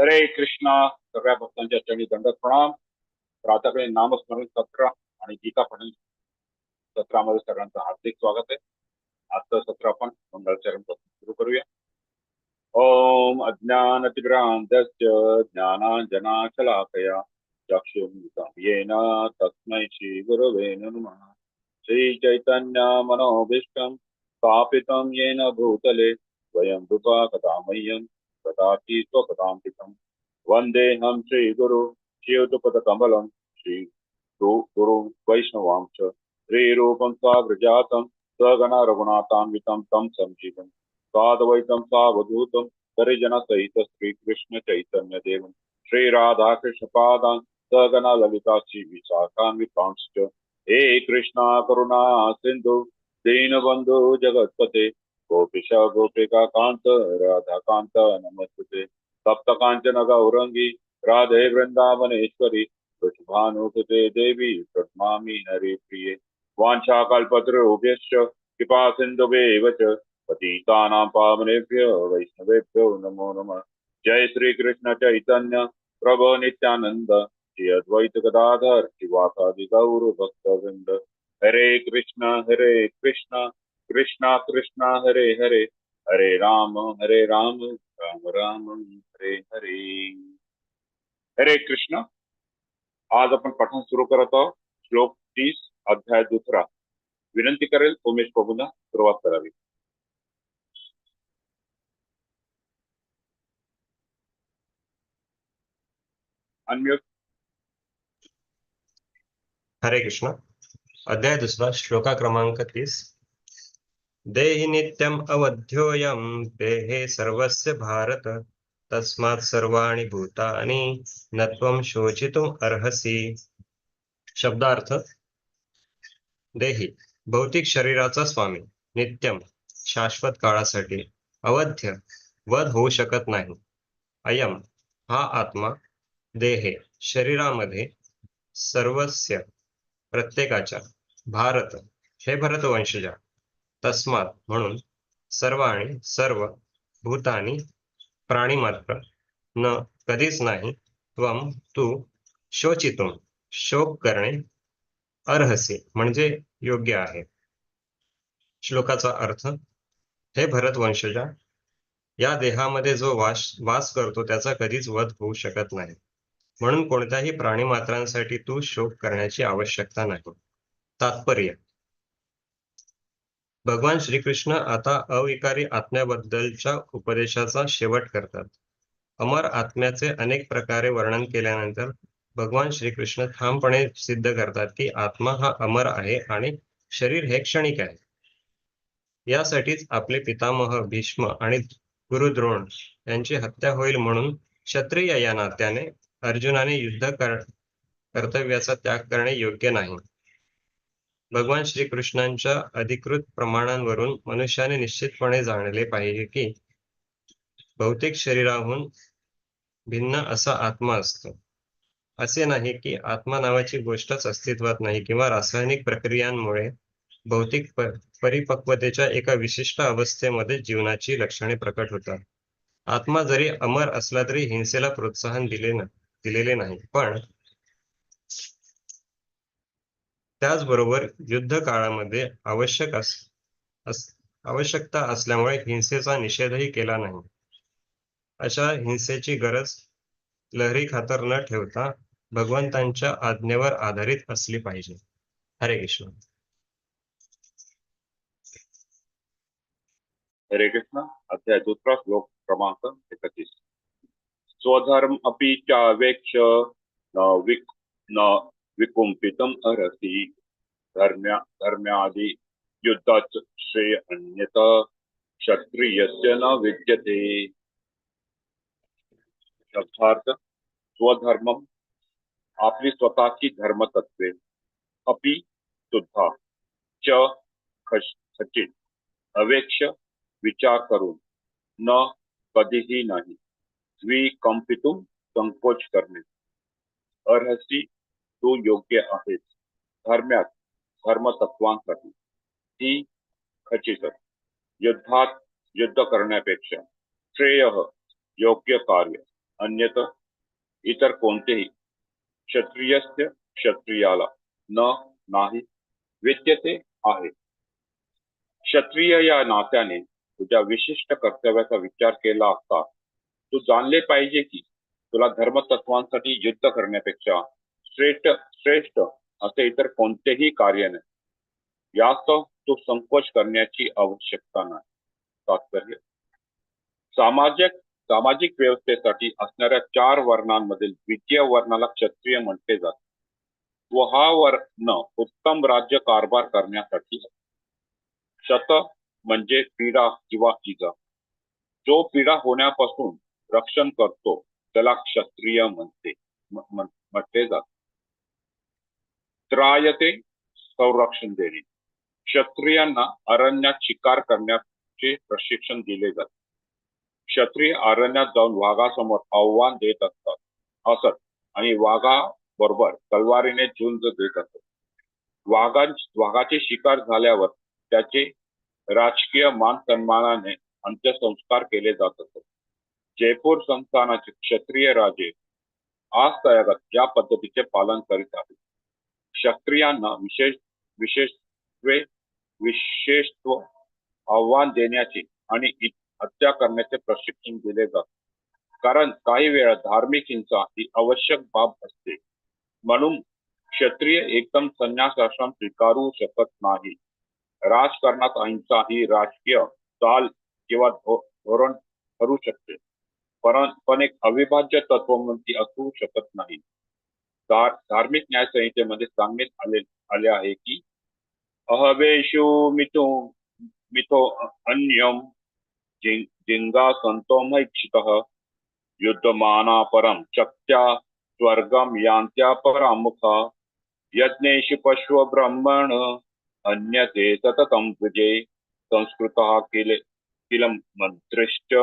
हरे कृष्णा. सगळ्या भक्तांच्या चरणी दंडक प्रणाम. प्रातकाळी नामस्मरण सत्र आणि गीता पठण सत्रामध्ये सगळ्यांचं हार्दिक स्वागत आहे. आजचं सत्र आपण मंगळचरण सुरू करूया. ओम अज्ञानतिग्रांतस्य ज्ञानांजनाशलाकया चक्षुरुन्मिलितं येन तस्मै श्रीगुरवे नमः. श्रीचैतन्य मनोभीष्टं स्थापितं येन भूतले. स्वयं रूपा कथामह्यं तथापि वन्देऽहं श्रीगुरु श्रीयुतपदकमलं श्री गु- वैष्णवां च। श्रीरूपं साग्रजातं स्वगण रघुनाथान्वितं तं संजीवम् साधवैतं सावधूतं परिजनसहित श्रीकृष्ण श्रीराधाकृष्णपादान् सगण ललिता श्रीविशाखान्वितांश्च हे कृष्णा करुणा सिन्धु दीनबन्धु जगत्पते। गोपिश गोपिका कांत राधा कांत नमस्ते। सप्त कांचन गौरंगी राधे वृंदावनेश्वरी वृषभानुसुते देवी प्रणमामि हरे प्रिये वाञ्छाकल्पतरुभ्यश्च कृपा सिन्धुभ्येव च, पतितानां पावनेभ्यो, वैष्णवेभ्यो नमो नमः। जय श्री कृष्ण चैतन्य, प्रभो नित्यानंद श्री अद्वैत गदाधर शिवासादि गौर भक्तवृंद हरे कृष्ण हरे कृष्ण। कृष्णा कृष्णा, हरे हरे। हरे राम हरे राम राम राम, हरे हरे। हरे कृष्ण, आज आपण पठण सुरू करत श्लोक तीस, अध्याय दुसरा। विनंती करेल, उमेश प्रभूंना सुरुवात करावी। हरे कृष्ण, अध्याय दुसरा, श्लोका क्रमांक तीस। देहि नित्यम अवध्योयम देहे सर्वस्य भारत तस्मात् सर्वाणि भूतानि न त्वं शोचितुम अर्हसि। शब्दार्थ देही भौतिक शरीराचा स्वामी नित्यम शाश्वत काळासाठी अवध्य वध होऊ शकत नाही। अयम हा आत्मा देहे शरीरामध्ये सर्वस्य प्रत्येकाच्या भारत हे भरतवंशजा तस्मात म्हणून सर्वाणी सर्व भूतानी प्राणी मात्र न कधीच नाही त्वम तू शोचितुम शोक करणे अर्हसी म्हणजे योग्य आहे. श्लोकाचा अर्थ हे भरतवंशजा या देहामध्ये जो वास वास करतो त्याचा कधीच वध होऊ शकत नाही. म्हणून कोणत्याही प्राणी मात्रांसाठी तू शोक करण्याची आवश्यकता नाही. तात्पर्य भगवान श्रीकृष्ण आता अविकारी आत्म्याबद्दलच्या उपदेशाचा शेवट करतात. अमर आत्म्याचे अनेक प्रकारे वर्णन केल्यानंतर भगवान श्रीकृष्ण ठामपणे सिद्ध करतात की आत्मा हा अमर आहे आणि शरीर हे क्षणिक आहे. यासाठीच आपले पितामह भीष्म आणि गुरुद्रोण यांची हत्या होईल म्हणून क्षत्रिय या नात्याने अर्जुनाने युद्ध कर कर्तव्याचा त्याग करणे योग्य नाही. भगवान श्रीकृष्णांच्या अधिकृत प्रमाणांवरून मनुष्याने निश्चितपणे जाणले पाहिजे की भौतिक शरीराहून भिन्न असा आत्मा असतो. असे नाही की आत्मा नावाची गोष्टच अस्तित्वात नाही किंवा रासायनिक प्रक्रियांमुळे भौतिक परिपक्वतेच्या एका विशिष्ट अवस्थेमध्ये जीवनाची लक्षणे प्रकट होतात. आत्मा जरी अमर असला तरी हिंसेला प्रोत्साहन दिले ना दिलेले नाही. पण त्याचबरोबर युद्ध काळामध्ये आवश्यक अस अस- आवश्यकता असल्यामुळे हिंसेचा निषेधही केला नाही. अशा हिंसेची गरज लहरी खातर न ठेवता भगवंतांच्या आज्ञेवर आधारित असली पाहिजे. हरे कृष्ण. हरे कृष्ण. अध्याय दुसरा श्लोक क्रमांक एकतीस. स्वधर्म अपि चावेक्ष न विक न विकुंपितम अरसी धर्म्या, धर्म्यादि युद्धाच श्रेय अन्यत, क्षत्रियस्य न विद्यते। शब्दार्थ स्वधर्म आपली स्वतःची धर्मतत्वे अपि सुद्धा च खचित अवेक्ष विचार करून न कधीही नाही द्विकंपितून संकोच करणे। अर्हसी, तू योग्य आहेस, धर्म्यात धर्मतत्वांसाठी ती खचित युद्धात युद्ध करण्यापेक्षा श्रेय योग्य कार्य अन्यत इतर कोणतेही क्षत्रियस्य क्षत्रियाला न नाही विद्यते आहे. क्षत्रिय या नात्याने तुझ्या विशिष्ट कर्तव्याचा विचार केला असता तू जाणले पाहिजे की तुला धर्मतत्वांसाठी युद्ध करण्यापेक्षा श्रेष्ठ श्रेष्ठ असे इतर कोणतेही कार्य नाही. यास्त तो संकोच करण्याची आवश्यकता नाही. तात्पर्य सामाजिक सामाजिक व्यवस्थेसाठी असणाऱ्या चार वर्णांमधील द्वितीय वर्णाला क्षत्रिय म्हटले जाते. व हा वर्ण उत्तम राज्य कारभार करण्यासाठी शत म्हणजे पीडा किंवा इजा. जो पीडा होण्यापासून रक्षण करतो त्याला क्षत्रिय म्हणते म्हटले जाते. मित्रायते संरक्षण देणे. क्षत्रियांना अरण्यात शिकार करण्याचे प्रशिक्षण दिले जाते. क्षत्रिय अरण्यात जाऊन वाघासमोर आव्हान देत असतात. असत. आणि वाघा बरोबर तलवारीने झुंज देत असत. वाघां वाघाची शिकार झाल्यावर त्याचे राजकीय मान सन्मानाने अंत्यसंस्कार केले जात असत. जयपूर संस्थानाचे क्षत्रिय राजे आज तयागत या पद्धतीचे पालन करीत आहेत. क्षत्रियांना विशेष विशेष विशेषत्व आव्हान देण्याचे आणि हत्या करण्याचे प्रशिक्षण दिले जाते. कारण काही वेळा धार्मिक हिंसा ही आवश्यक बाब असते. म्हणून क्षत्रिय एकदम संन्यास आश्रम स्वीकारू शकत नाही. राजकारणात अहिंसा ही राजकीय चाल किंवा धोरण ठरू शकते. पण पण एक अविभाज्य तत्व म्हणून ती असू शकत नाही. धार्मिक न्याय संहितेमध्ये सांगण्यात आले आले आहे की अहवेशु मिथो मिथो अन्यम जिंगा संतो मैक्षित युद्धमाना परम शक्त्या स्वर्गम यांत्या परामुखा यज्ञेषु पश्व ब्रह्मण अन्यते सततं तुजे संस्कृत किल किल मंत्रिश्च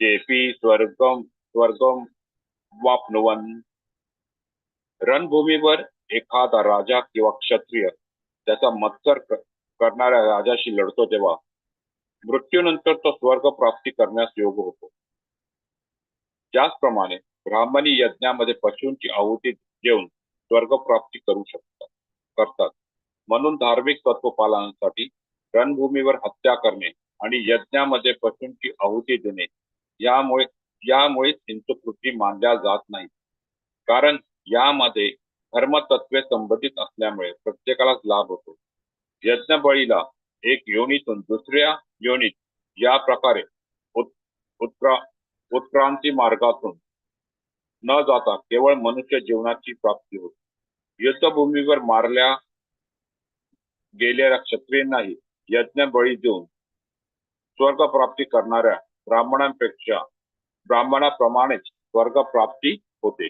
तेपि स्वर्गम स्वर्गम वाप्नुवन। रणभूमीवर एखादा राजा किंवा क्षत्रिय त्याचा मत्सर करणाऱ्या राजाशी लढतो तेव्हा मृत्यूनंतर तो स्वर्ग प्राप्ती करण्यास योग्य होतो. त्याचप्रमाणे ब्राह्मणी यज्ञामध्ये पशूंची आहुती देऊन स्वर्ग प्राप्ती करू शकतात करतात. म्हणून धार्मिक तत्व पालनासाठी रणभूमीवर हत्या करणे आणि यज्ञामध्ये पशूंची आहुती देणे यामुळे यामुळे हिंसू कृती मानल्या जात नाही कारण यामध्ये धर्मतत्वे संबंधित असल्यामुळे प्रत्येकालाच लाभ होतो. यज्ञ बळीला एक योनीतून दुसऱ्या योनीत या प्रकारे उत- उत्क्रा उत्क्रांती मार्गातून न जाता केवळ मनुष्य जीवनाची प्राप्ती होते. युद्धभूमीवर मारल्या गेलेल्या क्षत्रियांनाही यज्ञ बळी देऊन स्वर्ग प्राप्ती करणाऱ्या ब्राह्मणांपेक्षा ब्राह्मणाप्रमाणेच स्वर्ग प्राप्ती होते.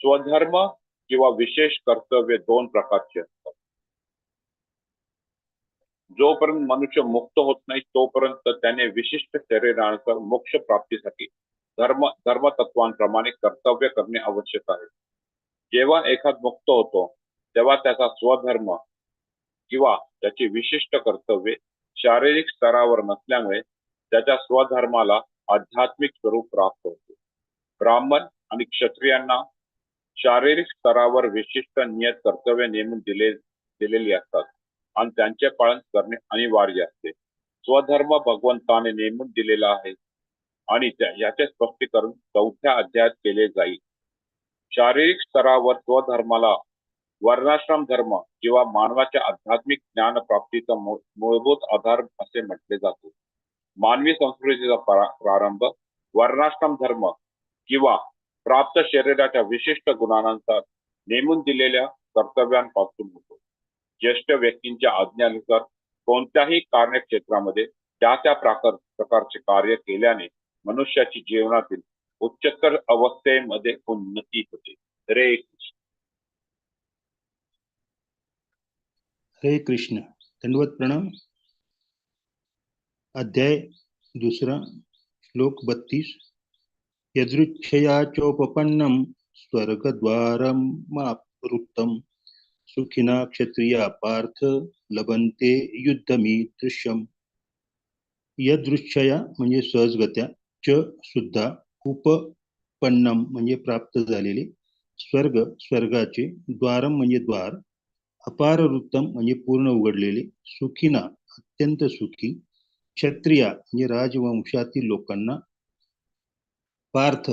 स्वधर्म किंवा विशेष कर्तव्य दोन प्रकारचे असतात. जोपर्यंत मनुष्य मुक्त होत नाही तोपर्यंत त्याने विशिष्ट शरीरानुसार मोक्ष प्राप्तीसाठी धर्म धर्म तत्वांप्रमाणे कर्तव्य करणे आवश्यक आहे. जेव्हा एखाद मुक्त होतो तेव्हा त्याचा स्वधर्म किंवा त्याची विशिष्ट कर्तव्ये शारीरिक स्तरावर नसल्यामुळे त्याच्या स्वधर्माला आध्यात्मिक स्वरूप प्राप्त होते. ब्राह्मण आणि क्षत्रियांना शारीरिक स्तरावर विशिष्ट नियत कर्तव्य नेमून दिले दिलेली असतात. आणि त्यांचे पालन करणे अनिवार्य असते. स्वधर्म भगवंताने नेमून दिलेला आहे. आणि याचे स्पष्टीकरण चौथ्या अध्यायात केले जाईल. शारीरिक स्तरावर स्वधर्माला वर्णाश्रम धर्म किंवा मानवाच्या आध्यात्मिक ज्ञान प्राप्तीचा मूलभूत आधार असे म्हटले जाते. मानवी संस्कृतीचा प्रारंभ वर्णाश्रम धर्म किंवा प्राप्त शरीराच्या विशिष्ट गुणांनुसार नेमून दिलेल्या कर्तव्यांपासून होतो. ज्येष्ठ व्यक्तींच्या आज्ञानुसार कोणत्याही कार्यक्षेत्रामध्ये त्या त्या प्रकार प्रकारचे कार्य केल्याने मनुष्याची जीवनातील उच्चतर अवस्थेमध्ये उन्नती होते. हरे कृष्ण. हरे कृष्ण. दंडवत प्रणाम अध्याय दुसरा श्लोक बत्तीस. यदृच्छया चोपपन्नम स्वर्गद्वारमावृत्तम सुखिना क्षत्रिया पार्थ लभन्ते युद्धमी दृश्यम यदृच्छया म्हणजे सहजगत्या च सुद्धा उपपन्नम म्हणजे प्राप्त झालेले स्वर्ग स्वर्गाचे द्वारम म्हणजे द्वार अपार वृत्तम म्हणजे पूर्ण उघडलेले सुखीना अत्यंत सुखी क्षत्रिया म्हणजे राजवंशातील लोकांना पार्थ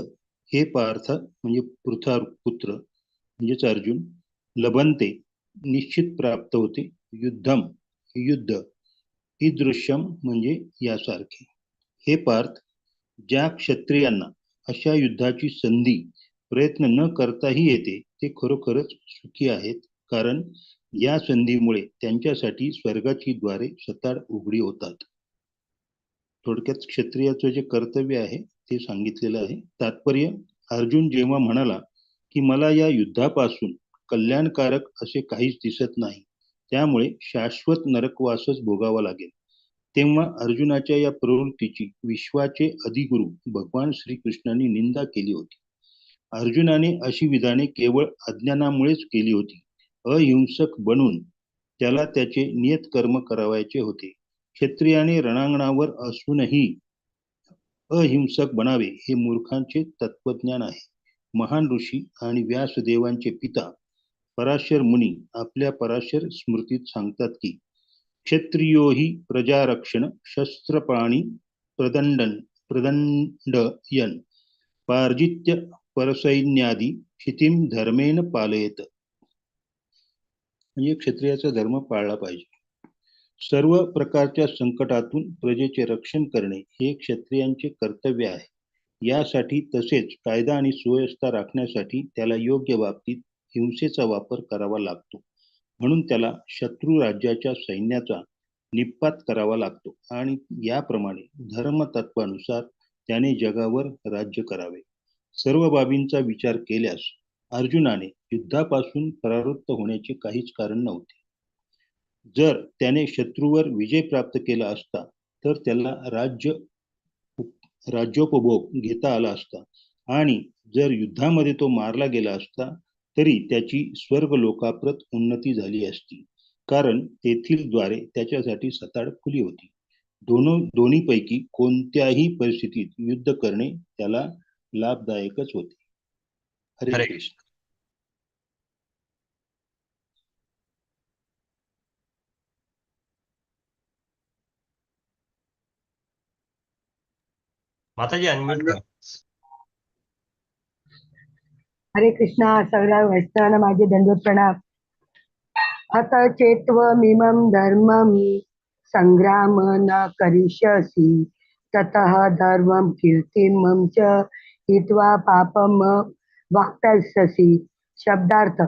हे पार्थ म्हणजे पृथा पुत्र म्हणजेच अर्जुन लबंते निश्चित प्राप्त होते. युद्धम युद्ध ईदृश्यम म्हणजे यासारखे. हे पार्थ ज्या क्षत्रियांना अशा युद्धाची संधी प्रयत्न न करताही येते ते खरोखरच सुखी आहेत. कारण या संधीमुळे त्यांच्यासाठी स्वर्गाची द्वारे सताड उघडी होतात. थोडक्यात क्षत्रियाचं जे कर्तव्य आहे ते सांगितलेलं आहे. तात्पर्य अर्जुन जेव्हा म्हणाला की मला या युद्धापासून कल्याणकारक असे काहीच दिसत नाही त्यामुळे शाश्वत नरकवासच भोगावा लागेल. तेव्हा अर्जुनाच्या या प्रवृत्तीची विश्वाचे अधिगुरु भगवान श्रीकृष्णांनी निंदा केली होती. अर्जुनाने अशी विधाने केवळ अज्ञानामुळेच केली होती. अहिंसक बनून त्याला त्याचे नियत कर्म करावायचे होते. क्षत्रियाने रणांगणावर असूनही अहिंसक बनावे हे मूर्खांचे तत्वज्ञान आहे. महान ऋषी आणि व्यासदेवांचे पिता पराशर मुनी आपल्या पराशर स्मृतीत सांगतात की क्षत्रियो हि प्रजारक्षण शस्त्रपाणी प्रदंडन प्रदंडयन पार्जित्य परसैन्यादी क्षितिम धर्मेन पालयत. म्हणजे क्षत्रियाचा धर्म पाळला पाहिजे. सर्व प्रकारच्या संकटातून प्रजेचे रक्षण करणे हे क्षत्रियांचे कर्तव्य आहे. यासाठी तसेच कायदा आणि सुव्यवस्था राखण्यासाठी त्याला योग्य बाबतीत हिंसेचा वापर करावा लागतो. म्हणून त्याला शत्रू राज्याच्या सैन्याचा निपात करावा लागतो आणि याप्रमाणे धर्मतत्वानुसार त्याने जगावर राज्य करावे. सर्व बाबींचा विचार केल्यास अर्जुनाने युद्धापासून परावृत्त होण्याचे काहीच कारण नव्हते. जर त्याने शत्रूवर विजय प्राप्त केला असता तर त्याला राज्य राज्योपभोग घेता आला असता. आणि जर युद्धामध्ये तो मारला गेला असता तरी त्याची स्वर्ग लोकाप्रत उन्नती झाली असती. कारण तेथील द्वारे त्याच्यासाठी सताड खुली होती. दोन दोन्हीपैकी कोणत्याही परिस्थितीत युद्ध करणे त्याला लाभदायकच होते. हरे हरे कृष्ण. माताजी अनम्यूट करा हरे कृष्णा सगळ्या वैष्णवांना माझे दंडवत प्रणाम. अत चेत्वमिमं धर्मं संग्राम न करिष्यसि ततः धर्मं कीर्तिमं च हित्वा पापम वाप्स्यसि शब्दार्थ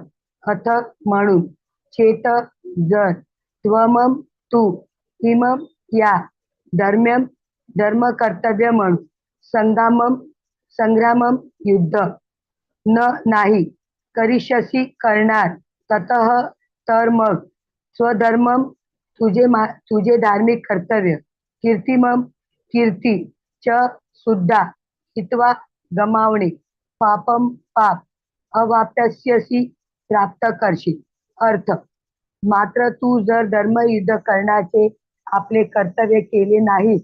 अथ म्हणून चेत जर त्वमं तू इमं या धर्म्यम धर्म कर्तव्य म्हणून संग्रामम संग्रामम युद्ध. न नाही. करिष्यसी करणार. ततः तर मग. स्वधर्मम तुझे मा तुझे धार्मिक कर्तव्य. कीर्तिमम कीर्ती च सुद्धा. हित्वा गमावणे. पापम पाप. अवाप्यस्यसी प्राप्त करशील अर्थ. मात्र तू जर धर्मयुद्ध करण्याचे आपले कर्तव्य केले नाही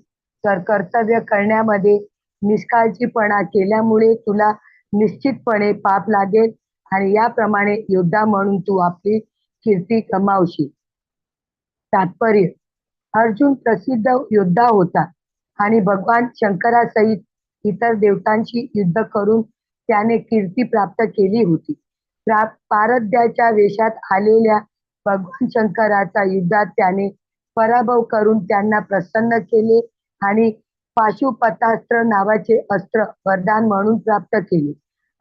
तर कर्तव्य करण्यामध्ये निष्काळजीपणा केल्यामुळे तुला निश्चितपणे पाप लागेल. आणि याप्रमाणे योद्धा म्हणून तू आपली कीर्ती कमावशी तात्पर्य अर्जुन प्रसिद्ध योद्धा होता आणि भगवान शंकरासहित इतर देवतांशी युद्ध करून त्याने कीर्ती प्राप्त केली होती. पारध्याच्या वेशात आलेल्या भगवान शंकराचा युद्धात त्याने पराभव करून त्यांना प्रसन्न केले आणि पाशुपतास्त्र नावाचे अस्त्र वरदान म्हणून प्राप्त केले.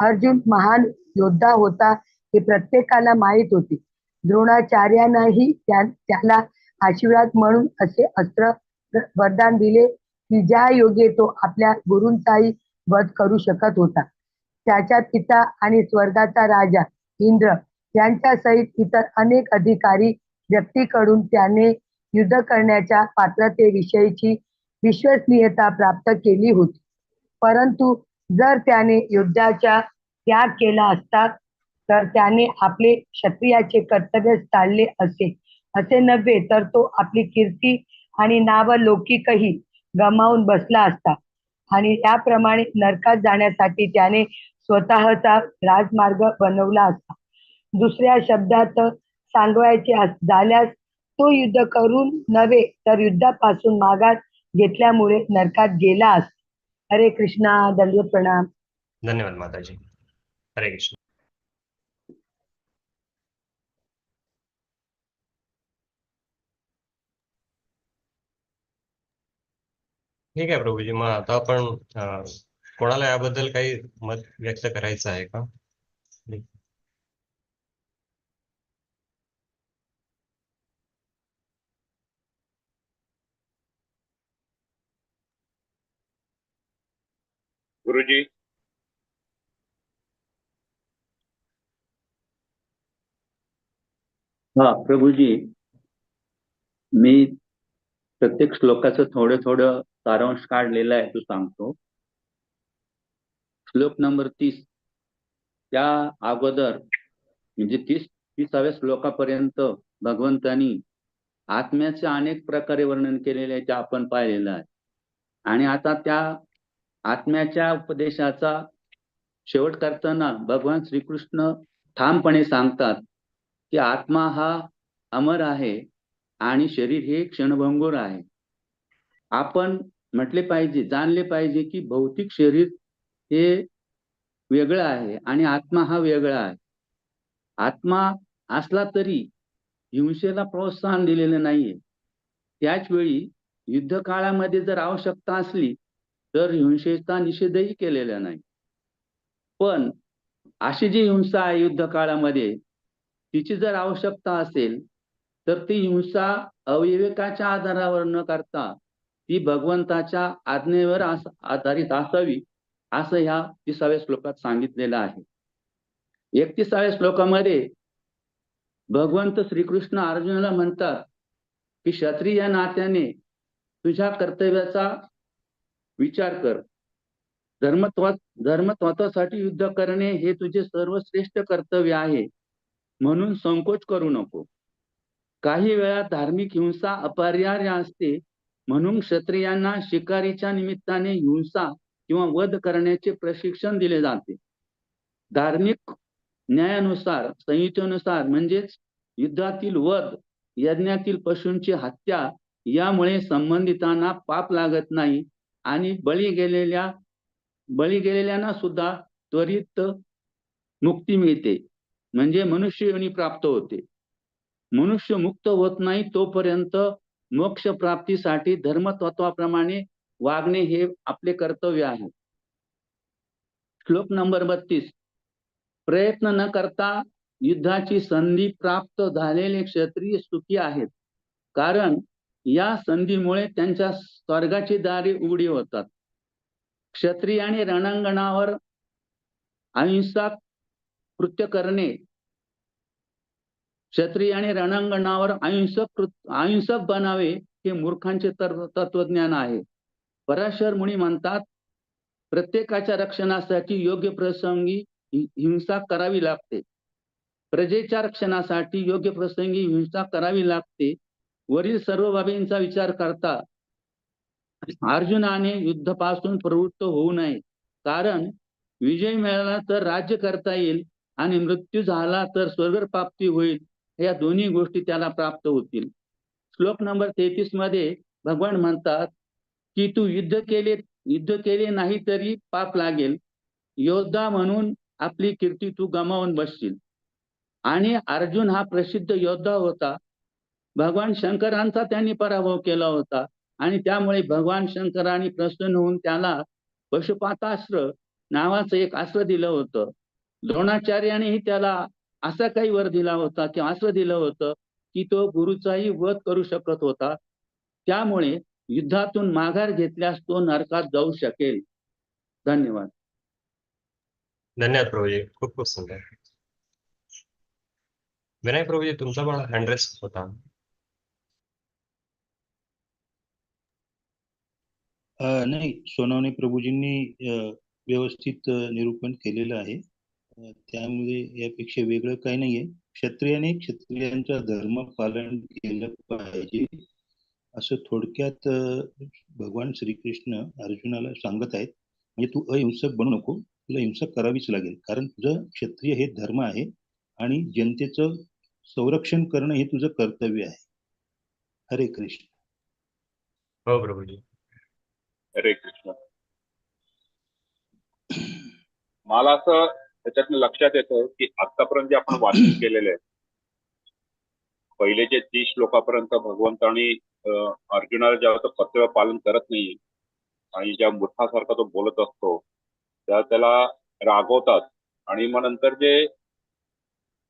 अर्जुन महान योद्धा होता हे प्रत्येकाला माहीत होते. द्रोणाचार्यांनाही त्याला आशीर्वाद म्हणून असे अस्त्र वरदान दिले की ज्या योगे तो आपल्या गुरूंचाही वध करू शकत होता. त्याच्या पिता आणि स्वर्गाचा राजा इंद्र यांच्यासहित इतर अनेक अधिकारी व्यक्तीकडून त्याने युद्ध करण्याच्या पात्रतेविषयीची विश्वसनीयता प्राप्त केली होती. परंतु जर त्याने युद्धाचा त्याग केला असता तर त्याने आपले क्षत्रियाचे कर्तव्य चालले असे. असे नव्हे तर तो आपली कीर्ती आणि नाव लौकिकही गमावून बसला असता. आणि त्याप्रमाणे नरकात जाण्यासाठी त्याने स्वतःचा राजमार्ग बनवला असता. दुसऱ्या शब्दात सांगवायचे झाल्यास तो युद्ध करून नव्हे तर युद्धापासून मागास घेतल्यामुळे नरकात गेला हरे कृष्णा दंड प्रणाम. धन्यवाद माताजी. हरे कृष्ण. ठीक आहे प्रभूजी मग आता आपण कोणाला याबद्दल काही मत व्यक्त करायचं आहे का? गुरुजी हा प्रभूजी मी प्रत्येक श्लोकाचं थोडं थोडं सारांश काढलेला आहे तो सांगतो. श्लोक नंबर तीस. त्या अगोदर म्हणजे तीस तीसाव्या श्लोकापर्यंत भगवंतानी आत्म्याचे अनेक प्रकारे वर्णन केलेले आहे ते आपण पाहिलेलं आहे. आणि आता त्या आत्म्याच्या उपदेशाचा शेवट करताना भगवान श्रीकृष्ण ठामपणे सांगतात की आत्मा हा अमर आहे आणि शरीर हे क्षणभंगूर आहे. आपण म्हटले पाहिजे जाणले पाहिजे की भौतिक शरीर हे वेगळं आहे आणि आत्मा हा वेगळा आहे. आत्मा असला तरी हिंसेला प्रोत्साहन दिलेलं नाहीये. त्याच वेळी युद्ध काळामध्ये जर आवश्यकता असली तर हिंसेचा निषेधही केलेला नाही. पण अशी जी हिंसा आहे युद्ध काळामध्ये तिची जर आवश्यकता असेल तर ती हिंसा अविवेकाच्या आधारावर न करता ती भगवंताच्या आज्ञेवर आधारित असावी असं ह्या तिसाव्या श्लोकात सांगितलेलं आहे. एकतीसाव्या श्लोकामध्ये भगवंत श्रीकृष्ण अर्जुनाला म्हणतात की क्षत्रिय नात्याने तुझ्या कर्तव्याचा विचार कर. धर्मत्वा धर्मत्वासाठी युद्ध करणे हे तुझे सर्वश्रेष्ठ कर्तव्य आहे. म्हणून संकोच करू नको. काही वेळा धार्मिक हिंसा अपरिहार्य असते. म्हणून क्षत्रियांना शिकारीच्या निमित्ताने हिंसा किंवा वध करण्याचे प्रशिक्षण दिले जाते. धार्मिक न्यायानुसार संहितेनुसार म्हणजेच युद्धातील वध यज्ञातील पशूंची हत्या यामुळे संबंधितांना पाप लागत नाही. आणि बळी गेलेल्या बळी गेलेल्यांना सुद्धा त्वरित मुक्ती मिळते. म्हणजे मनुष्य योनी प्राप्त होते. मनुष्य मुक्त होत नाही तोपर्यंत मोक्ष प्राप्तीसाठी धर्मतत्वाप्रमाणे वागणे हे आपले कर्तव्य आहे. श्लोक नंबर बत्तीस. प्रयत्न न करता युद्धाची संधी प्राप्त झालेले क्षत्रिय सुखी आहेत. कारण या संधीमुळे त्यांच्या स्वर्गाची दारे उघडी होतात. क्षत्रियाने रणांगणावर अहिंसा कृत्य करणे. क्षत्रियाने रणांगणावर अहिंसक कृत- अहिंसक बनावे हे मूर्खांचे तर तत्वज्ञान आहे. पराशर मुनी म्हणतात प्रत्येकाच्या रक्षणासाठी योग्य प्रसंगी हिंसा करावी लागते. प्रजेच्या रक्षणासाठी योग्य प्रसंगी हिंसा करावी लागते. वरील सर्व बाबींचा विचार करता अर्जुनाने युद्धापासून प्रवृत्त होऊ नये. कारण विजय मिळाला तर राज्य करता येईल आणि मृत्यू झाला तर स्वर्ग प्राप्ती होईल या दोन्ही गोष्टी त्याला प्राप्त होतील. श्लोक नंबर तेहतीसमध्ये भगवान म्हणतात की तू युद्ध केले युद्ध केले नाही तरी पाप लागेल. योद्धा म्हणून आपली कीर्ती तू गमावून बसशील. आणि अर्जुन हा प्रसिद्ध योद्धा होता. भगवान शंकरांचा त्यांनी पराभव केला होता. आणि त्यामुळे भगवान शंकरांनी प्रसन्न होऊन त्याला पशुपातास्त्र नावाचं एक अस्त्र दिलं होतं. द्रोणाचार्यानेही त्याला असा काही वर दिला होता किंवा अस्त्र दिलं होतं की तो गुरुचाही वध करू शकत होता. त्यामुळे युद्धातून माघार घेतल्यास तो नरकात जाऊ शकेल. धन्यवाद. धन्यवाद प्रभूजी. खूप खूप सुंदर. विनायक प्रभूजी तुमचा पण हँड्रेस होता. नाही सोनवणे प्रभूजींनी व्यवस्थित निरूपण केलेलं आहे. त्यामुळे यापेक्षा वेगळं काही नाहीये. क्षत्रियाने क्षत्रियांचा धर्म पालन केलं पाहिजे असं थोडक्यात भगवान श्रीकृष्ण अर्जुनाला सांगत आहेत. म्हणजे तू अहिंसक बनू नको तुला हिंसा करावीच लागेल. कारण तुझं क्षत्रिय हे धर्म आहे आणि जनतेचं संरक्षण करणं हे तुझं कर्तव्य आहे. हरे कृष्ण. हो प्रभूजी. हरे कृष्ण. मला असं त्याच्यातनं लक्षात येतं की आतापर्यंत जे आपण वाचन केलेलं आहे पहिले जे तीस श्लोकापर्यंत भगवंतानी अर्जुनाला जेव्हा कर्तव्य पालन करत नाही आणि ज्या मूर्खासारखा तो बोलत असतो तेव्हा त्याला रागवतात आणि मग नंतर जे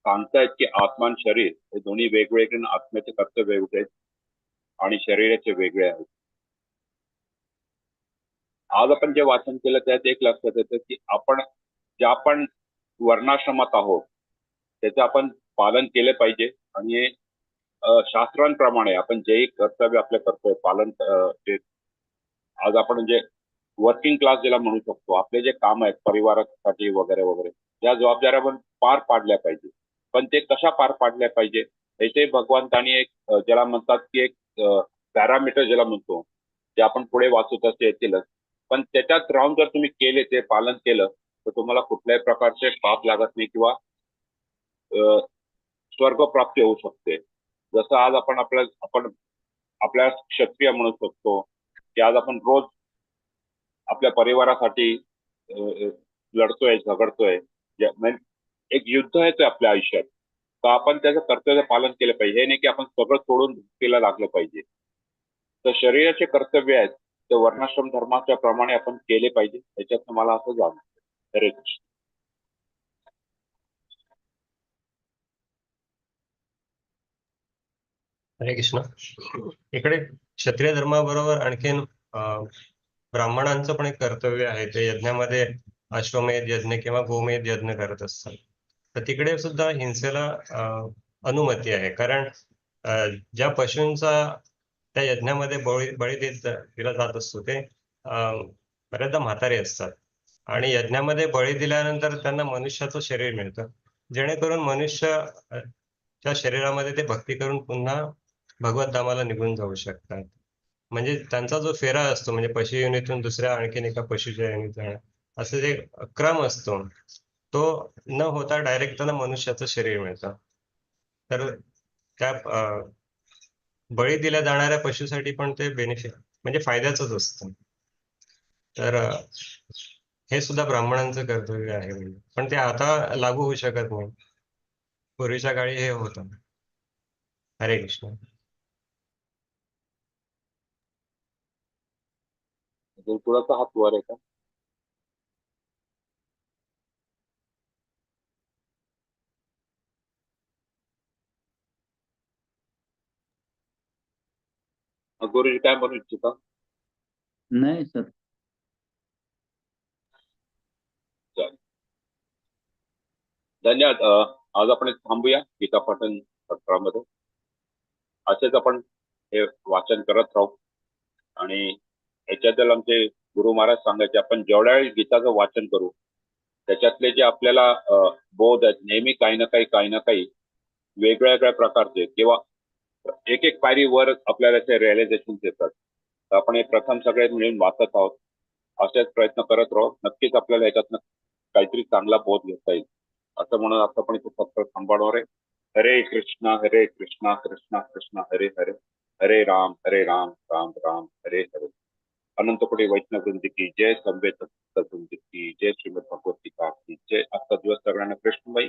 सांगतायत की आत्मा आणि शरीर हे दोन्ही वेगवेगळे आत्म्याचे कर्तव्य वेगळे आहेत आणि शरीराचे वेगळे आहेत. आज आपण जे वाचन केलं त्यात एक लक्षात येतं की आपण ज्या आपण वर्णाश्रमात आहोत त्याचं आपण पालन केले पाहिजे. आणि शास्त्रांप्रमाणे आपण जे कर्तव्य आपले करतोय पालन जे आज आपण जे वर्किंग क्लास ज्याला म्हणू शकतो आपले जे काम आहेत परिवारासाठी वगैरे वगैरे त्या जबाबदाऱ्या पण पार पाडल्या पाहिजे. पण ते कशा पार पाडल्या पाहिजे याचे भगवंतानी एक ज्याला म्हणतात की एक पॅरामीटर ज्याला म्हणतो जे आपण पुढे वाचू तसे येतीलच पण त्याच्यात राहून जर तुम्ही केले ते पालन केलं तर तुम्हाला कुठल्याही प्रकारचे पाप लागत नाही किंवा स्वर्ग स्वर्गप्राप्ती होऊ शकते. जसं आज आपण आपल्या आपण आपल्या क्षत्रिय म्हणू शकतो की आज आपण रोज आपल्या परिवारासाठी लढतोय झगडतोय. म्हणजे एक युद्ध आहे ते आपल्या आयुष्यात. तर आपण त्याचं कर्तव्य पालन केलं पाहिजे. हे नाही की आपण सगळं सोडून भक्तीला लागलं पाहिजे. तर शरीराचे कर्तव्य आहेत ते वर्णाश्रम धर्माच्या प्रमाणे आपण केले पाहिजे याच्यात मला असं जाणवतं. हरे कृष्ण हरे कृष्ण. इकडे क्षत्रिय धर्माबरोबर आणखीन ब्राह्मणांचं पण एक कर्तव्य आहे ते यज्ञामध्ये अश्वमेध यज्ञ किंवा गोमेध यज्ञ करत असतात. तर तिकडे सुद्धा हिंसेला अनुमती आहे. कारण ज्या पशूंचा त्या यज्ञामध्ये बळी बळी देत दिला जात असतो. ते बऱ्याचदा म्हातारे असतात. आणि यज्ञामध्ये बळी दिल्यानंतर त्यांना मनुष्याचं शरीर मिळतं. जेणेकरून मनुष्य च्या शरीरामध्ये ते भक्ती करून पुन्हा भगवत धामाला निघून जाऊ शकतात. म्हणजे त्यांचा जो फेरा असतो म्हणजे पशु योनीतून दुसऱ्या आणखीन एका पशुच्या योनीत जाणं असं जे क्रम असतो तो न होता डायरेक्ट त्यांना मनुष्याचं शरीर मिळतं. तर त्या बळी दिल्या जाणाऱ्या पशुसाठी पण ते बेनिफिट म्हणजे फायद्याचंच असतं. तर हे सुद्धा ब्राह्मणांचं कर्तव्य आहे. म्हणजे पण ते आता लागू होऊ शकत नाही. पूर्वीच्या काळी हे होत. हरे कृष्ण. गुरुकुळाचा हात वर आहे का? गुरुजी काय म्हणू इच्छिता? नाही सर. धन्यवाद. आज आपण थांबूया गीता पाठन सत्रामध्ये. असेच आपण हे वाचन करत राहू. आणि ह्याच्यातील आमचे गुरु महाराज सांगायचे आपण जेवढ्या वेळी गीताचं वाचन करू त्याच्यातले जे आपल्याला बोध आहेत नेहमी काही ना काही काही ना काही वेगळ्या वेगळ्या प्रकारचे किंवा एक एक पायरी वर आपल्याला ते रिअलायझेशन येतात. तर आपण हे प्रथम सगळे मिळून वाचत आहोत. असेच प्रयत्न करत राहू. नक्कीच आपल्याला याच्यातनं काहीतरी चांगला बोध घेता येईल. असं म्हणून आता आपण इथे सत्र थांबवणार आहे. हरे कृष्णा हरे कृष्णा कृष्णा कृष्णा हरे हरे. हरे राम हरे राम राम राम हरे हरे. अनंतपुढे वैष्णव की जय संवेद की जय श्रीमद भगवत गीता की जय. आजचा दिवस सगळ्यांना कृष्णबाई